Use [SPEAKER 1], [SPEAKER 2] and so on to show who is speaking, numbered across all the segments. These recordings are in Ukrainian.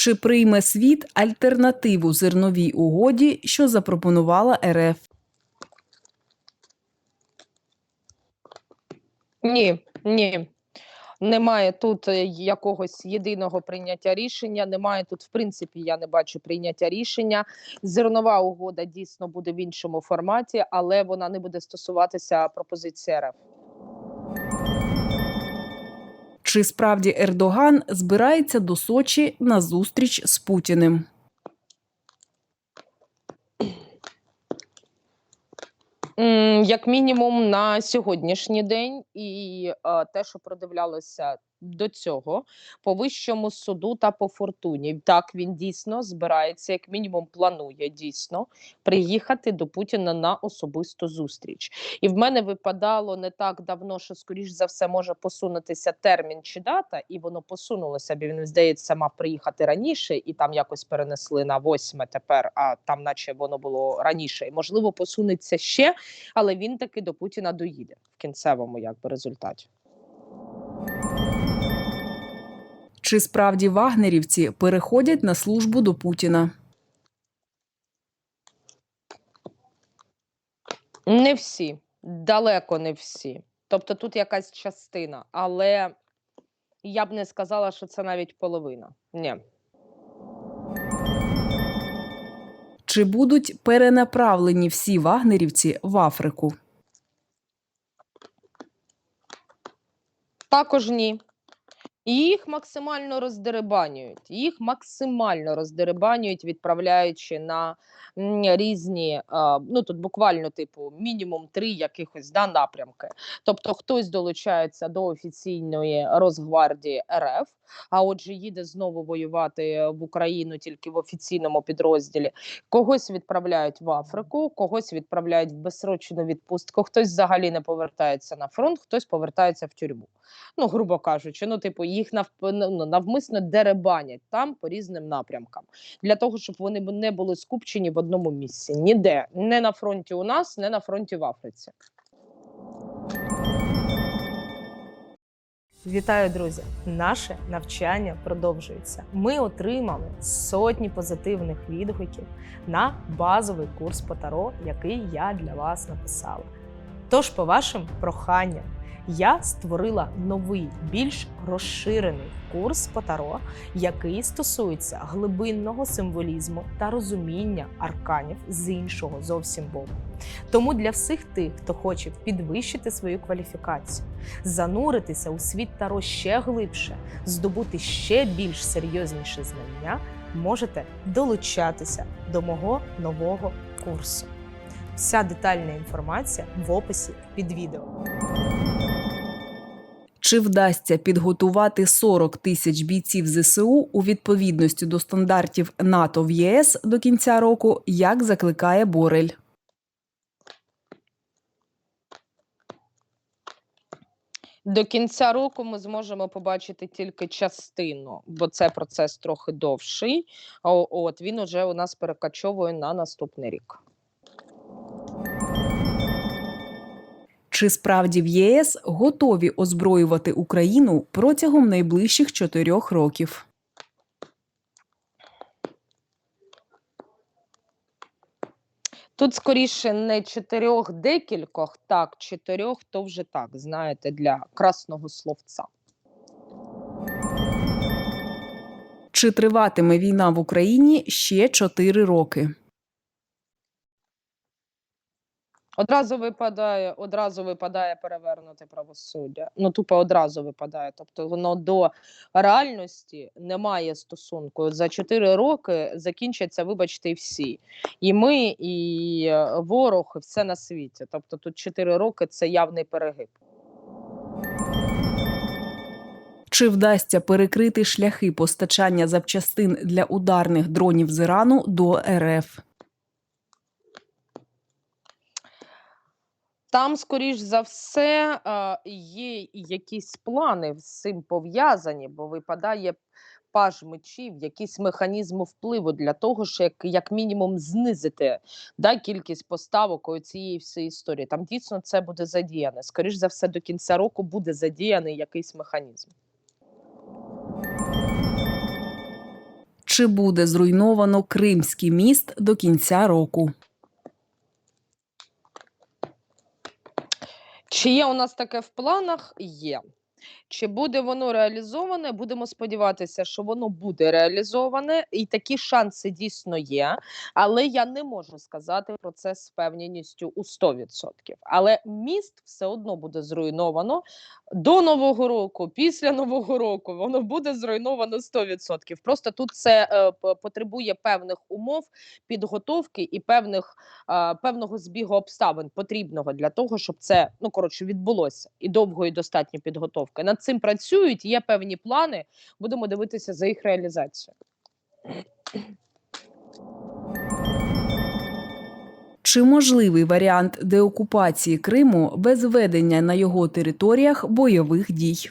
[SPEAKER 1] Чи прийме світ альтернативу зерновій угоді, що запропонувала РФ?
[SPEAKER 2] Ні, ні. Немає тут е, якогось єдиного прийняття рішення. Немає тут, в принципі, я не бачу прийняття рішення. Зернова угода дійсно буде в іншому форматі, але вона не буде стосуватися пропозиції РФ.
[SPEAKER 1] Чи справді Ердоган збирається до Сочі на зустріч з Путіним?
[SPEAKER 2] Як мінімум на сьогоднішній день, і е, те, що продивлялося до цього по вищому суду та по фортуні, так він дійсно збирається, як мінімум, планує дійсно приїхати до Путіна на особисту зустріч. І в мене випадало не так давно, що скоріш за все може посунутися термін чи дата, і воно посунулося, бо він здається, мав приїхати раніше, і там якось перенесли на восьме тепер. А там, наче воно було раніше, і можливо посунеться ще, але він таки до Путіна доїде в кінцевому, якби результаті.
[SPEAKER 1] Чи справді вагнерівці переходять на службу до Путіна?
[SPEAKER 2] Не всі, далеко не всі. Тобто тут якась частина, але я б не сказала, що це навіть половина. Ні.
[SPEAKER 1] Чи будуть перенаправлені всі вагнерівці в Африку?
[SPEAKER 2] Також ні. І Їх максимально роздеребанюють. Їх максимально роздеребанюють, відправляючи на різні, ну тут буквально, типу, мінімум три якихось да, напрямки. Тобто, хтось долучається до офіційної Росгвардії РФ, а отже, їде знову воювати в Україну тільки в офіційному підрозділі. Когось відправляють в Африку, когось відправляють в безсрочну відпустку. Хтось взагалі не повертається на фронт, хтось повертається в тюрму. Ну, грубо кажучи, ну, типу, їх нав, ну, навмисно деребанять там по різним напрямкам для того, щоб вони не були скупчені в одному місці. Ніде не на фронті у нас, не на фронті в Африці.
[SPEAKER 3] Вітаю, друзі! Наше навчання продовжується. Ми отримали сотні позитивних відгуків на базовий курс по таро, який я для вас написала. Тож, по вашим проханням, я створила новий, більш розширений курс по таро, який стосується глибинного символізму та розуміння арканів з іншого зовсім боку. Тому для всіх тих, хто хоче підвищити свою кваліфікацію, зануритися у світ таро ще глибше, здобути ще більш серйозніші знання, можете долучатися до мого нового курсу. Вся детальна інформація в описі під відео.
[SPEAKER 1] Чи вдасться підготувати 40 тисяч бійців ЗСУ у відповідності до стандартів НАТО в ЄС до кінця року, як закликає Борель?
[SPEAKER 2] До кінця року ми зможемо побачити тільки частину, бо це процес трохи довший. От він уже у нас перекачовує на наступний рік.
[SPEAKER 1] Чи справді в ЄС готові озброювати Україну протягом найближчих чотирьох років?
[SPEAKER 2] Тут скоріше не чотирьох декількох, так, чотирьох, то вже так, знаєте, для красного словця.
[SPEAKER 1] Чи триватиме війна в Україні ще чотири роки?
[SPEAKER 2] Одразу випадає, одразу випадає перевернути правосуддя. Ну, тупо одразу випадає. Тобто воно до реальності не має стосунку. За 4 роки закінчаться, вибачте, всі. І ми, і е, ворог, і все на світі. Тобто тут 4 роки це явний перегиб.
[SPEAKER 1] Чи вдасться перекрити шляхи постачання запчастин для ударних дронів з Ірану до РФ?
[SPEAKER 2] Там, скоріш за все, є якісь плани з цим пов'язані, бо випадає паж мечів, якийсь механізм впливу для того, що як, як мінімум знизити да, кількість поставок у цієї всієї історії. Там дійсно це буде задіяне. Скоріш за все, до кінця року буде задіяний якийсь механізм.
[SPEAKER 1] Чи буде зруйновано Кримський міст до кінця року?
[SPEAKER 2] Чи є у нас таке в планах? Є. Чи буде воно реалізоване? Будемо сподіватися, що воно буде реалізоване, і такі шанси дійсно є. Але я не можу сказати про це з впевненістю у 100%. Але міст все одно буде зруйновано до нового року, після нового року воно буде зруйновано 100%. Просто тут це е, потребує певних умов, підготовки і певних е, певного збігу обставин потрібного для того, щоб це ну коротше відбулося і довгої достатньо підготовки. Над цим працюють. Є певні плани. Будемо дивитися за їх реалізацію.
[SPEAKER 1] Чи можливий варіант деокупації Криму без ведення на його територіях бойових дій?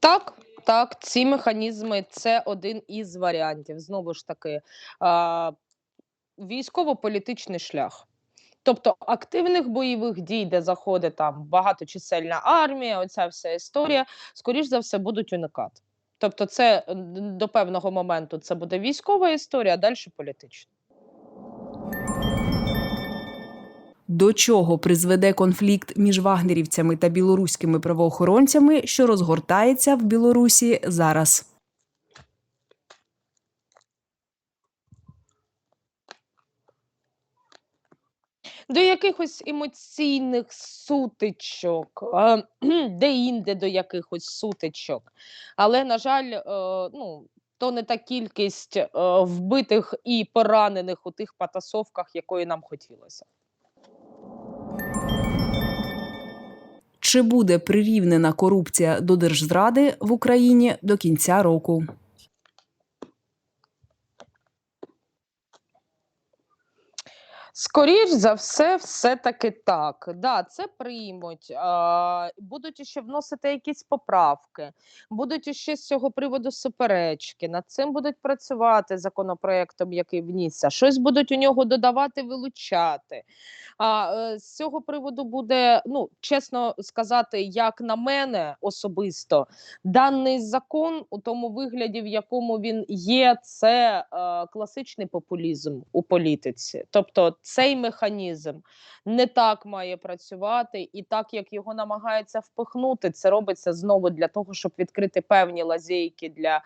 [SPEAKER 2] Так, так, ці механізми це один із варіантів. Знову ж таки, військово-політичний шлях. Тобто активних бойових дій, де заходить там багаточисельна армія, оця вся історія, скоріш за все, будуть уникати. Тобто, це е, до певного моменту це буде військова історія, а далі політична.
[SPEAKER 1] До чого призведе конфлікт між вагнерівцями та білоруськими правоохоронцями, що розгортається в Білорусі зараз?
[SPEAKER 2] До якихось емоційних сутичок, де-інде до якихось сутичок. Але, на жаль, е, ну, то не та кількість е, вбитих і поранених у тих потасовках, якої нам хотілося.
[SPEAKER 1] Чи буде прирівнена корупція до держзради в Україні до кінця року?
[SPEAKER 2] Скоріш за все, все-таки так. Да, це приймуть. Будуть ще вносити якісь поправки, будуть ще з цього приводу суперечки. Над цим будуть працювати законопроектом, який внісся. Щось будуть у нього додавати, вилучати. А е, з цього приводу буде, ну чесно сказати, як на мене особисто, даний закон у тому вигляді, в якому він є, це е, класичний популізм у політиці. Тобто цей механізм не так має працювати, і так як його намагаються впихнути, це робиться знову для того, щоб відкрити певні лазейки для.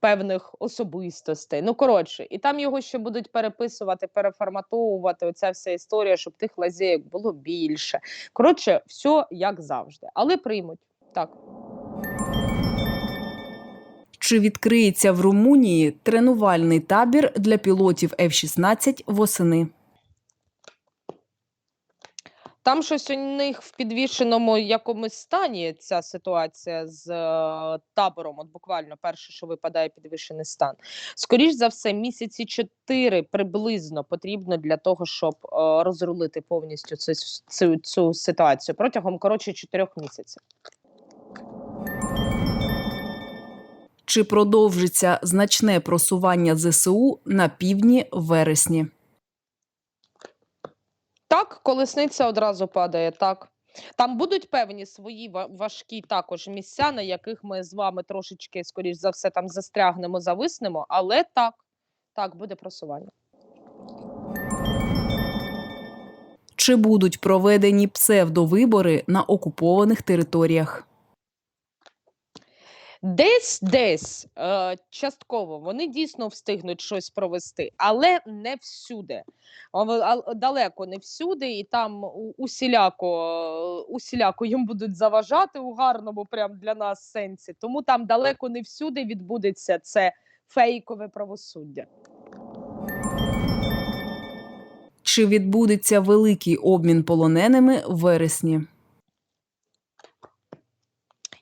[SPEAKER 2] Певних особистостей. Ну коротше, і там його ще будуть переписувати, переформатовувати. Оця вся історія, щоб тих лазейок було більше. Коротше, все як завжди, але приймуть так.
[SPEAKER 1] Чи відкриється в Румунії тренувальний табір для пілотів F-16 восени?
[SPEAKER 2] Там щось у них в підвішеному якомусь стані ця ситуація з е, табором. От буквально перше, що випадає підвішений стан. Скоріш за все, місяці чотири приблизно потрібно для того, щоб е, розрулити повністю цю, цю, цю ситуацію протягом коротше чотирьох місяців.
[SPEAKER 1] Чи продовжиться значне просування ЗСУ на півдні вересні?
[SPEAKER 2] Так, колесниця одразу падає. Так. Там будуть певні свої важкі також місця, на яких ми з вами трошечки, скоріш за все, там застрягнемо, зависнемо, але так, так, буде просування.
[SPEAKER 1] Чи будуть проведені псевдовибори на окупованих територіях?
[SPEAKER 2] Десь десь е, частково вони дійсно встигнуть щось провести, але не всюди. Далеко не всюди, і там усіляко, е, усіляко їм будуть заважати у гарному, прям для нас сенсі. Тому там далеко не всюди відбудеться це фейкове правосуддя.
[SPEAKER 1] Чи відбудеться великий обмін полоненими в вересні?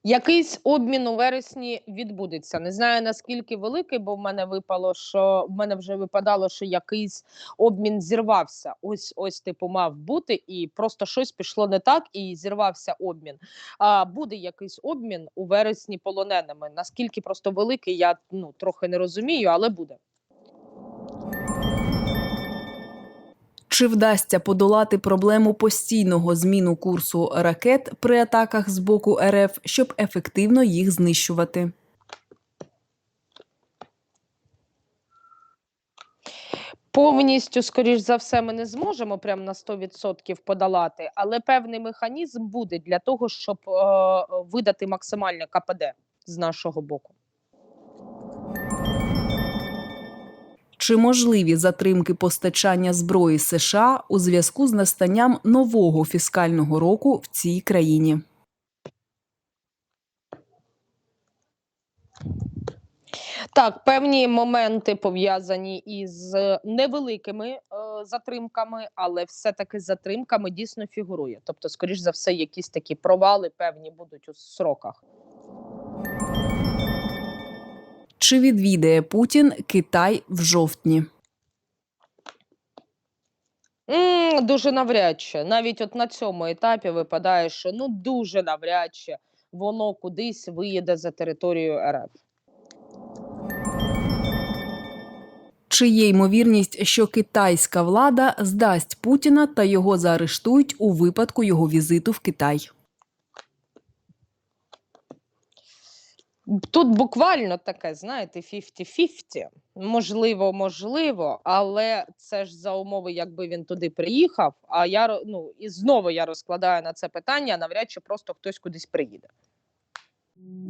[SPEAKER 2] Якийсь обмін у вересні відбудеться. Не знаю наскільки великий, бо в мене випало, що в мене вже випадало, що якийсь обмін зірвався. Ось ось типу мав бути, і просто щось пішло не так, і зірвався обмін. А буде якийсь обмін у вересні полоненими. Наскільки просто великий, я ну трохи не розумію, але буде.
[SPEAKER 1] Чи вдасться подолати проблему постійного зміну курсу ракет при атаках з боку РФ, щоб ефективно їх знищувати?
[SPEAKER 2] Повністю, скоріш за все, ми не зможемо прямо на 100% подолати, але певний механізм буде для того, щоб е, видати максимальне КПД з нашого боку.
[SPEAKER 1] Чи можливі затримки постачання зброї США у зв'язку з настанням нового фіскального року в цій країні?
[SPEAKER 2] Так, певні моменти пов'язані із невеликими е, затримками, але все-таки затримками дійсно фігурує. Тобто, скоріш за все, якісь такі провали певні будуть у сроках.
[SPEAKER 1] Чи відвідає Путін Китай в жовтні?
[SPEAKER 2] М, дуже навряд чи. Навіть от на цьому етапі випадає, що ну дуже навряд чи воно кудись виїде за територію РФ.
[SPEAKER 1] Чи є ймовірність, що китайська влада здасть Путіна та його заарештують у випадку його візиту в Китай?
[SPEAKER 2] Тут буквально таке, знаєте, 50-50. Можливо, можливо, але це ж за умови, якби він туди приїхав. А я ну і знову я розкладаю на це питання. Навряд чи просто хтось кудись приїде.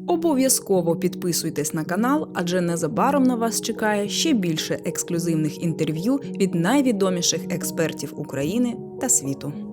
[SPEAKER 1] Обов'язково підписуйтесь на канал, адже незабаром на вас чекає ще більше ексклюзивних інтерв'ю від найвідоміших експертів України та світу.